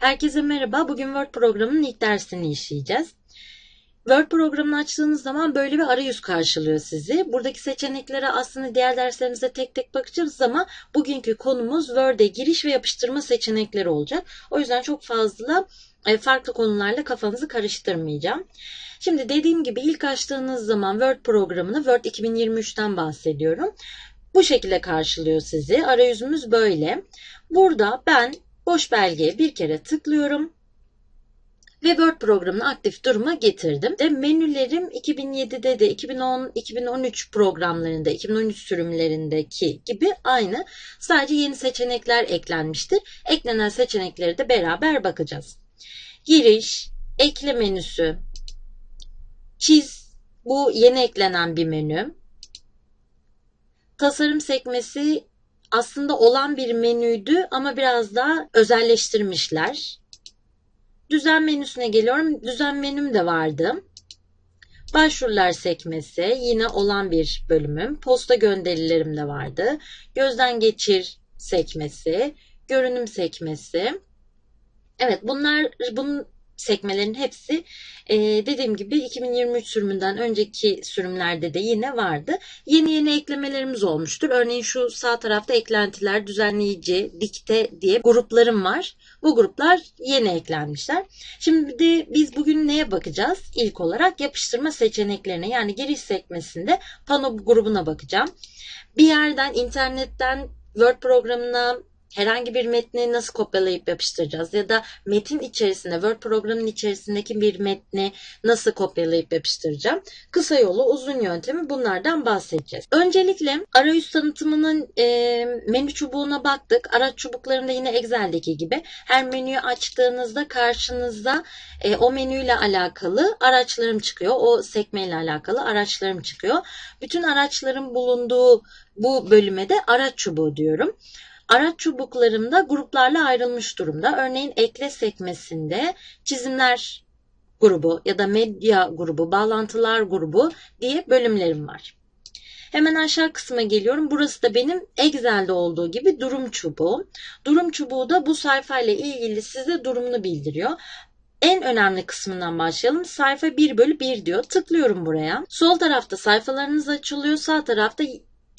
Herkese merhaba. Bugün Word programının ilk dersini işleyeceğiz. Word programını açtığınız zaman böyle bir arayüz karşılıyor sizi. Buradaki seçeneklere aslında diğer derslerimizde tek tek bakacağız ama bugünkü konumuz Word'e giriş ve yapıştırma seçenekleri olacak. O yüzden çok fazla e, farklı konularla kafanızı karıştırmayacağım. Şimdi dediğim gibi ilk açtığınız zaman Word programını Word 2023'ten bahsediyorum. Bu şekilde karşılıyor sizi. Arayüzümüz böyle. Burada ben boş belgeye bir kere tıklıyorum ve Word programını aktif duruma getirdim. De menülerim 2007'de de 2010 2013 programlarında 2013 sürümlerindeki gibi aynı. Sadece yeni seçenekler eklenmiştir. Eklenen seçenekleri de beraber bakacağız. Giriş, ekle menüsü, çiz bu yeni eklenen bir menü. Tasarım sekmesi aslında olan bir menüydü ama biraz daha özelleştirmişler. Düzen menüsüne geliyorum. Düzen menüm de vardı. Başvurular sekmesi yine olan bir bölümüm. Posta gönderilerim de vardı. Gözden geçir sekmesi, görünüm sekmesi. Evet bunlar bunun sekmelerin hepsi e, dediğim gibi 2023 sürümünden önceki sürümlerde de yine vardı. Yeni yeni eklemelerimiz olmuştur. Örneğin şu sağ tarafta eklentiler, düzenleyici, dikte diye gruplarım var. Bu gruplar yeni eklenmişler. Şimdi biz bugün neye bakacağız? İlk olarak yapıştırma seçeneklerine yani giriş sekmesinde pano grubuna bakacağım. Bir yerden internetten Word programına herhangi bir metni nasıl kopyalayıp yapıştıracağız ya da metin içerisinde Word programının içerisindeki bir metni nasıl kopyalayıp yapıştıracağım. Kısa yolu uzun yöntemi bunlardan bahsedeceğiz. Öncelikle arayüz tanıtımının e, menü çubuğuna baktık. Araç çubuklarında yine Excel'deki gibi her menüyü açtığınızda karşınızda e, o menüyle alakalı araçlarım çıkıyor. O sekmeyle alakalı araçlarım çıkıyor. Bütün araçların bulunduğu bu bölüme de araç çubuğu diyorum. Araç çubuklarımda gruplarla ayrılmış durumda. Örneğin ekle sekmesinde çizimler grubu ya da medya grubu, bağlantılar grubu diye bölümlerim var. Hemen aşağı kısma geliyorum. Burası da benim Excel'de olduğu gibi durum çubuğu. Durum çubuğu da bu sayfayla ilgili size durumunu bildiriyor. En önemli kısmından başlayalım. Sayfa 1 bölü 1 diyor. Tıklıyorum buraya. Sol tarafta sayfalarınız açılıyor. Sağ tarafta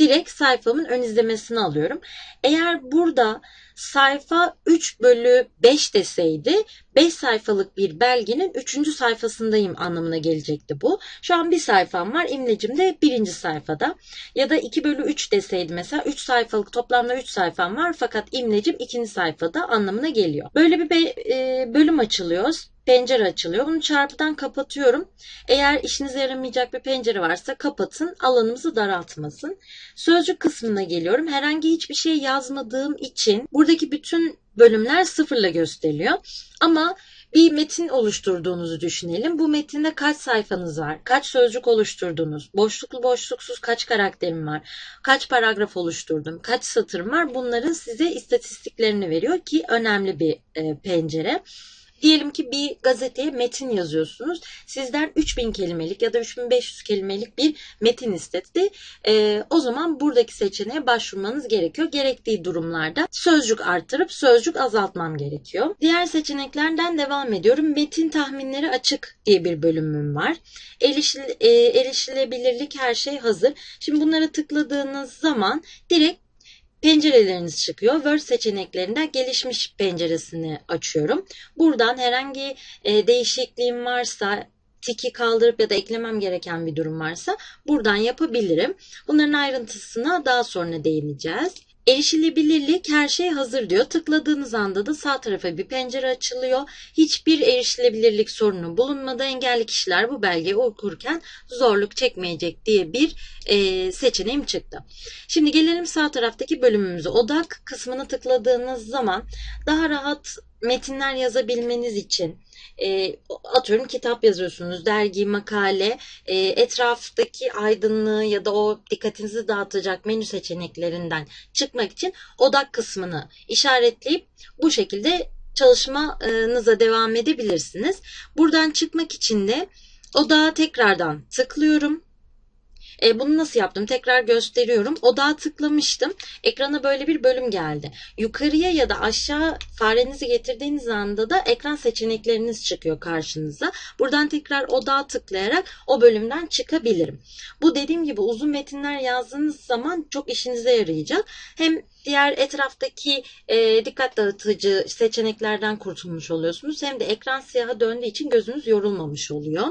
direkt sayfamın ön izlemesini alıyorum. Eğer burada sayfa 3 bölü 5 deseydi 5 sayfalık bir belgenin 3. sayfasındayım anlamına gelecekti bu. Şu an bir sayfam var. İmlecim de 1. sayfada. Ya da 2 bölü 3 deseydi mesela 3 sayfalık toplamda 3 sayfam var fakat imlecim 2. sayfada anlamına geliyor. Böyle bir e, bölüm açılıyor pencere açılıyor. Bunu çarpıdan kapatıyorum. Eğer işinize yaramayacak bir pencere varsa kapatın. Alanımızı daraltmasın. Sözcük kısmına geliyorum. Herhangi hiçbir şey yazmadığım için buradaki bütün bölümler sıfırla gösteriliyor. Ama bir metin oluşturduğunuzu düşünelim. Bu metinde kaç sayfanız var? Kaç sözcük oluşturdunuz? Boşluklu boşluksuz kaç karakterim var? Kaç paragraf oluşturdum? Kaç satırım var? Bunların size istatistiklerini veriyor ki önemli bir e, pencere. Diyelim ki bir gazeteye metin yazıyorsunuz. Sizden 3000 kelimelik ya da 3500 kelimelik bir metin istedi. E, o zaman buradaki seçeneğe başvurmanız gerekiyor. Gerektiği durumlarda sözcük arttırıp sözcük azaltmam gerekiyor. Diğer seçeneklerden devam ediyorum. Metin tahminleri açık diye bir bölümüm var. Erişil, e, erişilebilirlik her şey hazır. Şimdi bunlara tıkladığınız zaman direkt pencereleriniz çıkıyor. Word seçeneklerinden gelişmiş penceresini açıyorum. Buradan herhangi e, değişikliğim varsa tiki kaldırıp ya da eklemem gereken bir durum varsa buradan yapabilirim. Bunların ayrıntısına daha sonra değineceğiz. Erişilebilirlik her şey hazır diyor. Tıkladığınız anda da sağ tarafa bir pencere açılıyor. Hiçbir erişilebilirlik sorunu bulunmadı. Engelli kişiler bu belgeyi okurken zorluk çekmeyecek diye bir e, seçeneğim çıktı. Şimdi gelelim sağ taraftaki bölümümüze. Odak kısmını tıkladığınız zaman daha rahat metinler yazabilmeniz için e, atıyorum kitap yazıyorsunuz, dergi, makale, e, etraftaki aydınlığı ya da o dikkatinizi dağıtacak menü seçeneklerinden çıkmak için odak kısmını işaretleyip bu şekilde çalışmanıza devam edebilirsiniz. Buradan çıkmak için de odağa tekrardan tıklıyorum. E, bunu nasıl yaptım? Tekrar gösteriyorum. Odağa tıklamıştım. Ekrana böyle bir bölüm geldi. Yukarıya ya da aşağı farenizi getirdiğiniz anda da ekran seçenekleriniz çıkıyor karşınıza. Buradan tekrar odağa tıklayarak o bölümden çıkabilirim. Bu dediğim gibi uzun metinler yazdığınız zaman çok işinize yarayacak. Hem diğer etraftaki e, dikkat dağıtıcı seçeneklerden kurtulmuş oluyorsunuz. Hem de ekran siyaha döndüğü için gözünüz yorulmamış oluyor.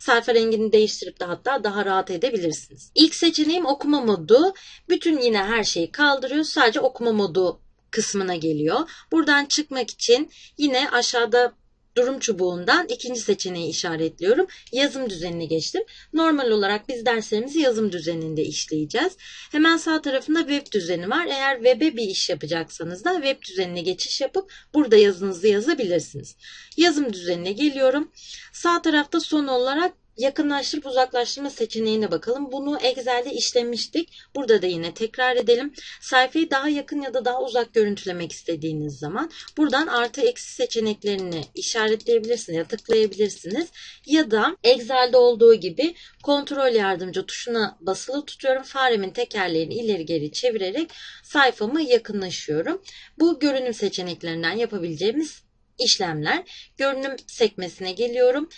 Sayfa rengini değiştirip de hatta daha rahat edebilirsiniz. İlk seçeneğim okuma modu. Bütün yine her şeyi kaldırıyor. Sadece okuma modu kısmına geliyor. Buradan çıkmak için yine aşağıda durum çubuğundan ikinci seçeneği işaretliyorum. Yazım düzenine geçtim. Normal olarak biz derslerimizi yazım düzeninde işleyeceğiz. Hemen sağ tarafında web düzeni var. Eğer web'e bir iş yapacaksanız da web düzenine geçiş yapıp burada yazınızı yazabilirsiniz. Yazım düzenine geliyorum. Sağ tarafta son olarak yakınlaştırıp uzaklaştırma seçeneğine bakalım. Bunu Excel'de işlemiştik. Burada da yine tekrar edelim. Sayfayı daha yakın ya da daha uzak görüntülemek istediğiniz zaman buradan artı eksi seçeneklerini işaretleyebilirsiniz ya tıklayabilirsiniz. Ya da Excel'de olduğu gibi kontrol yardımcı tuşuna basılı tutuyorum. Faremin tekerleğini ileri geri çevirerek sayfamı yakınlaşıyorum. Bu görünüm seçeneklerinden yapabileceğimiz işlemler. Görünüm sekmesine geliyorum.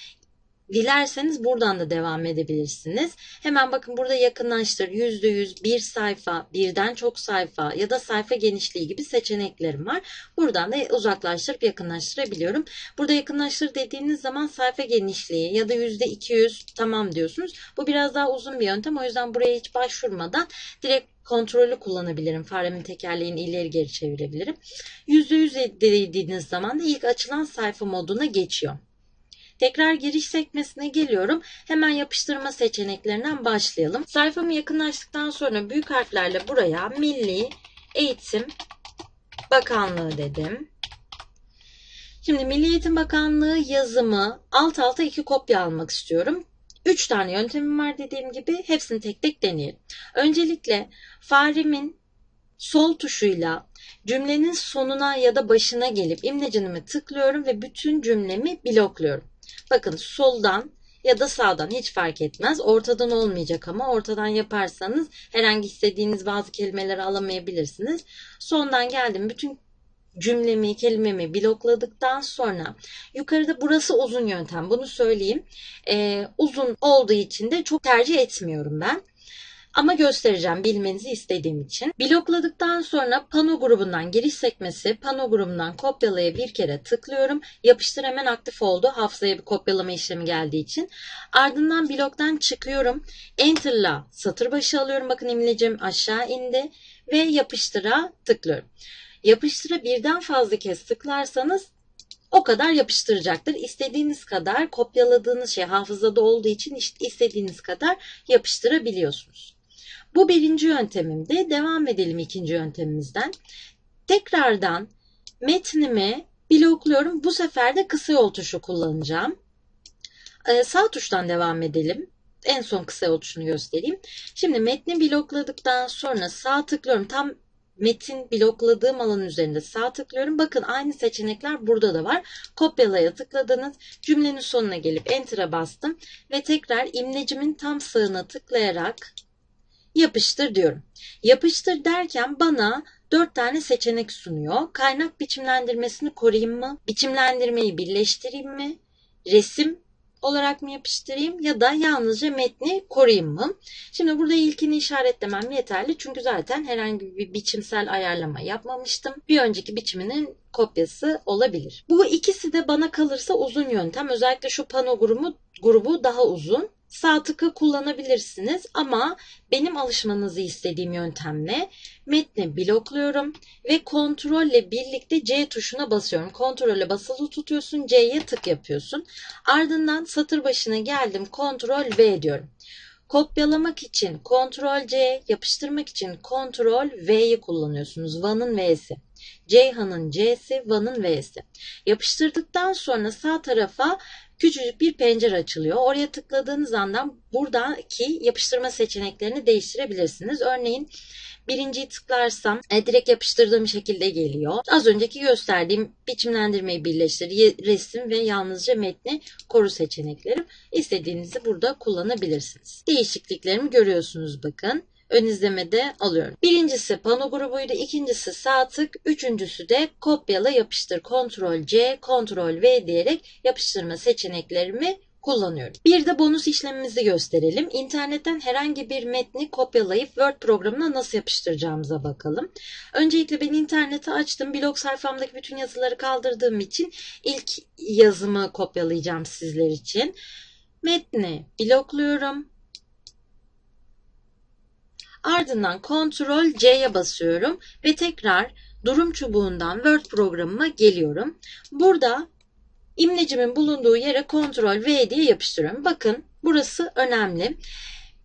Dilerseniz buradan da devam edebilirsiniz. Hemen bakın burada yakınlaştır, %100, bir sayfa, birden çok sayfa ya da sayfa genişliği gibi seçeneklerim var. Buradan da uzaklaştırıp yakınlaştırabiliyorum. Burada yakınlaştır dediğiniz zaman sayfa genişliği ya da %200 tamam diyorsunuz. Bu biraz daha uzun bir yöntem. O yüzden buraya hiç başvurmadan direkt kontrolü kullanabilirim. Faremin tekerleğini ileri geri çevirebilirim. %100 dediğiniz zaman da ilk açılan sayfa moduna geçiyor. Tekrar giriş sekmesine geliyorum. Hemen yapıştırma seçeneklerinden başlayalım. Sayfamı yakınlaştıktan sonra büyük harflerle buraya Milli Eğitim Bakanlığı dedim. Şimdi Milli Eğitim Bakanlığı yazımı alt alta iki kopya almak istiyorum. Üç tane yöntemim var dediğim gibi hepsini tek tek deneyelim. Öncelikle faremin sol tuşuyla cümlenin sonuna ya da başına gelip imlecinimi tıklıyorum ve bütün cümlemi blokluyorum. Bakın soldan ya da sağdan hiç fark etmez. Ortadan olmayacak ama ortadan yaparsanız herhangi istediğiniz bazı kelimeleri alamayabilirsiniz. Sondan geldim. Bütün cümlemi, kelimemi blokladıktan sonra yukarıda burası uzun yöntem. Bunu söyleyeyim. Ee, uzun olduğu için de çok tercih etmiyorum ben. Ama göstereceğim bilmenizi istediğim için. Blokladıktan sonra pano grubundan giriş sekmesi pano grubundan kopyalaya bir kere tıklıyorum. Yapıştır hemen aktif oldu. Hafızaya bir kopyalama işlemi geldiği için. Ardından bloktan çıkıyorum. Enter'la satır başı alıyorum. Bakın imlecim aşağı indi ve yapıştıra tıklıyorum. Yapıştıra birden fazla kez tıklarsanız o kadar yapıştıracaktır. İstediğiniz kadar kopyaladığınız şey hafızada olduğu için istediğiniz kadar yapıştırabiliyorsunuz. Bu birinci yöntemimde. Devam edelim ikinci yöntemimizden. Tekrardan metnimi blokluyorum. Bu sefer de kısa yol tuşu kullanacağım. Ee, sağ tuştan devam edelim. En son kısa yol tuşunu göstereyim. Şimdi metni blokladıktan sonra sağ tıklıyorum. Tam metin blokladığım alan üzerinde sağ tıklıyorum. Bakın aynı seçenekler burada da var. Kopyalaya tıkladınız. Cümlenin sonuna gelip enter'a bastım ve tekrar imlecimin tam sağına tıklayarak yapıştır diyorum. Yapıştır derken bana dört tane seçenek sunuyor. Kaynak biçimlendirmesini koruyayım mı? Biçimlendirmeyi birleştireyim mi? Resim olarak mı yapıştırayım ya da yalnızca metni koruyayım mı? Şimdi burada ilkini işaretlemem yeterli çünkü zaten herhangi bir biçimsel ayarlama yapmamıştım. Bir önceki biçiminin kopyası olabilir. Bu ikisi de bana kalırsa uzun yöntem. Özellikle şu pano grubu, grubu daha uzun sağ tıkı kullanabilirsiniz ama benim alışmanızı istediğim yöntemle metni blokluyorum ve kontrolle birlikte C tuşuna basıyorum. Kontrolle basılı tutuyorsun, C'ye tık yapıyorsun. Ardından satır başına geldim, kontrol V diyorum. Kopyalamak için kontrol C, yapıştırmak için kontrol V'yi kullanıyorsunuz. Van'ın V'si. Ceyhan'ın C'si, Van'ın V'si. Yapıştırdıktan sonra sağ tarafa küçücük bir pencere açılıyor. Oraya tıkladığınız anda buradaki yapıştırma seçeneklerini değiştirebilirsiniz. Örneğin birinciyi tıklarsam e, direkt yapıştırdığım şekilde geliyor. Az önceki gösterdiğim biçimlendirmeyi birleştir, resim ve yalnızca metni koru seçeneklerim. İstediğinizi burada kullanabilirsiniz. Değişikliklerimi görüyorsunuz bakın ön izlemede alıyorum. Birincisi pano grubuydu, ikincisi sağ tık, üçüncüsü de kopyala yapıştır Ctrl C, Ctrl V diyerek yapıştırma seçeneklerimi kullanıyorum. Bir de bonus işlemimizi gösterelim. İnternetten herhangi bir metni kopyalayıp Word programına nasıl yapıştıracağımıza bakalım. Öncelikle ben interneti açtım. Blog sayfamdaki bütün yazıları kaldırdığım için ilk yazımı kopyalayacağım sizler için. Metni blokluyorum. Ardından Ctrl C'ye basıyorum ve tekrar durum çubuğundan Word programıma geliyorum. Burada imlecimin bulunduğu yere Ctrl V diye yapıştırıyorum. Bakın burası önemli.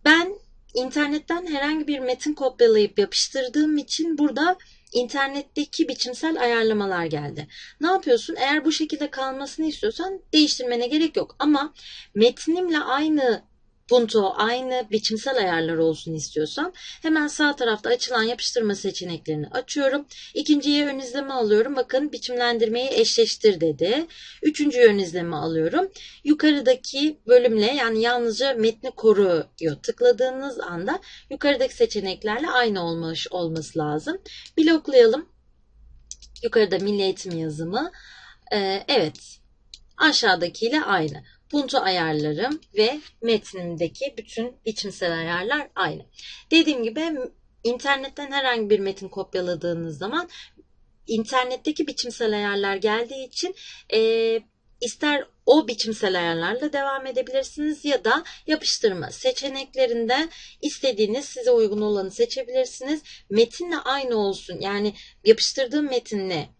Ben internetten herhangi bir metin kopyalayıp yapıştırdığım için burada internetteki biçimsel ayarlamalar geldi. Ne yapıyorsun? Eğer bu şekilde kalmasını istiyorsan değiştirmene gerek yok. Ama metnimle aynı punto aynı biçimsel ayarlar olsun istiyorsam hemen sağ tarafta açılan yapıştırma seçeneklerini açıyorum. İkinciye ön izleme alıyorum. Bakın biçimlendirmeyi eşleştir dedi. Üçüncü ön izleme alıyorum. Yukarıdaki bölümle yani yalnızca metni koruyor. Tıkladığınız anda yukarıdaki seçeneklerle aynı olmuş olması lazım. Bloklayalım. Yukarıda milli eğitim yazımı. Ee, evet aşağıdakiyle aynı punto ayarlarım ve metnimdeki bütün biçimsel ayarlar aynı. Dediğim gibi internetten herhangi bir metin kopyaladığınız zaman internetteki biçimsel ayarlar geldiği için e, ister o biçimsel ayarlarla devam edebilirsiniz ya da yapıştırma seçeneklerinde istediğiniz size uygun olanı seçebilirsiniz. Metinle aynı olsun yani yapıştırdığım metinle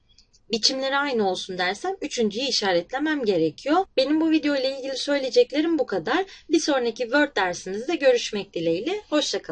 biçimleri aynı olsun dersem üçüncüyü işaretlemem gerekiyor. Benim bu video ile ilgili söyleyeceklerim bu kadar. Bir sonraki Word dersimizde görüşmek dileğiyle. Hoşçakalın.